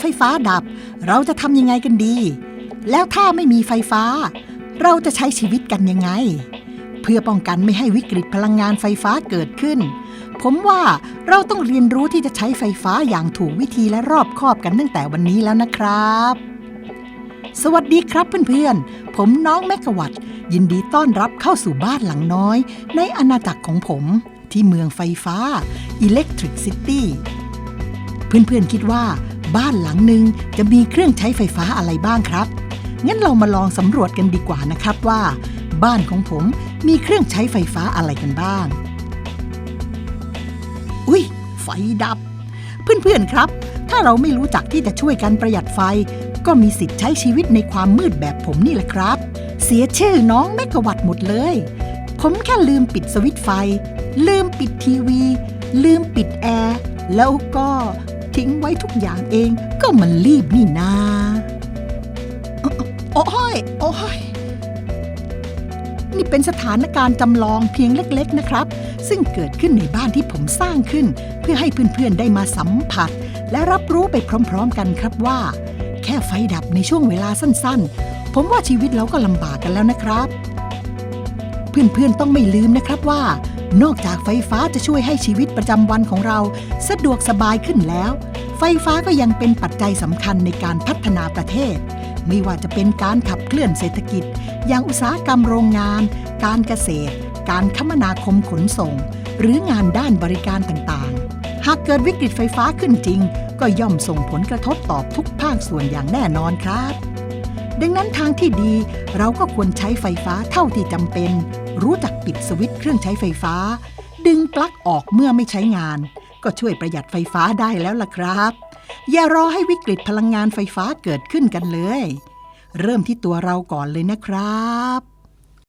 ไฟฟ้าดับ เราจะทำยังไงกันดี แล้วถ้าไม่มีไฟฟ้า เราจะใช้ชีวิตกันยังไง เพื่อป้องกันไม่ให้วิกฤตพลังงานไฟฟ้าเกิดขึ้น ผมว่าเราต้องเรียนรู้ที่จะใช้ไฟฟ้าอย่างถูกวิธีและรอบคอบกันตั้งแต่วันนี้แล้วนะครับสวัสดีครับเพื่อนๆ ผมน้องแมกกะวัตยินดีต้อนรับเข้าสู่บ้านหลังน้อย ในอาณาจักรของผม ที่เมืองไฟฟ้า Electric City เพื่อนๆคิดว่า บ้านหลังหนึ่งจะมีเครื่องใช้ไฟฟ้าอะไรบ้างครับ งั้นเรามาลองสำรวจกันดีกว่านะครับว่า บ้านของผมมีเครื่องใช้ไฟฟ้าอะไรกันบ้าง อุ้ยไฟดับ เพื่อนๆครับ ถ้าเราไม่รู้จักที่จะช่วยกันประหยัดไฟ ก็มีสิทธิ์ใช้ชีวิตในความมืดแบบผมนี่แหละครับ เสียชื่อน้องแมกกะวัตหมดเลย ผมแค่ลืมปิดสวิตไฟ ลืมปิดทีวี ลืมปิดแอร์แล้วก็ ทิ้งไว้ทุกอย่างเอง ก็มันรีบนี่นา โอ้ย โอ้ย นี่เป็นสถานการณ์จำลองเพียงเล็กๆนะครับ ซึ่งเกิดขึ้นในบ้านที่ผมสร้างขึ้น เพื่อให้เพื่อนๆได้มาสัมผัส และรับรู้ไปพร้อมๆกันครับว่า แค่ไฟดับในช่วงเวลาสั้นๆ ผมว่าชีวิตเราก็ลำบากกันแล้วนะครับ เพื่อนๆต้องไม่ลืมนะครับว่า นอกจากไฟฟ้าจะช่วยให้ชีวิตประจำวันของเรา สะดวกสบายขึ้นแล้ว ไฟฟ้าก็ยังเป็นปัจจัยสำคัญในการพัฒนาประเทศ ไม่ว่าจะเป็นการขับเคลื่อนเศรษฐกิจ อย่างอุตสาหกรรมโรงงาน การเกษตร การคมนาคมขนส่ง หรืองานด้านบริการต่างๆ หากเกิดวิกฤตไฟฟ้าขึ้นจริง ก็ย่อมส่งผลกระทบต่อทุกภาคส่วนอย่างแน่นอนครับ ดังนั้นทางที่ดีเราก็ควรใช้ไฟฟ้าเท่าที่จำเป็น รู้จักปิดสวิตช์เครื่องใช้ไฟฟ้า ดึงปลั๊กออกเมื่อไม่ใช้งาน ก็ช่วยประหยัดไฟฟ้าได้แล้วล่ะครับ อย่ารอให้วิกฤตพลังงานไฟฟ้าเกิดขึ้นกันเลย เริ่มที่ตัวเราก่อนเลยนะครับ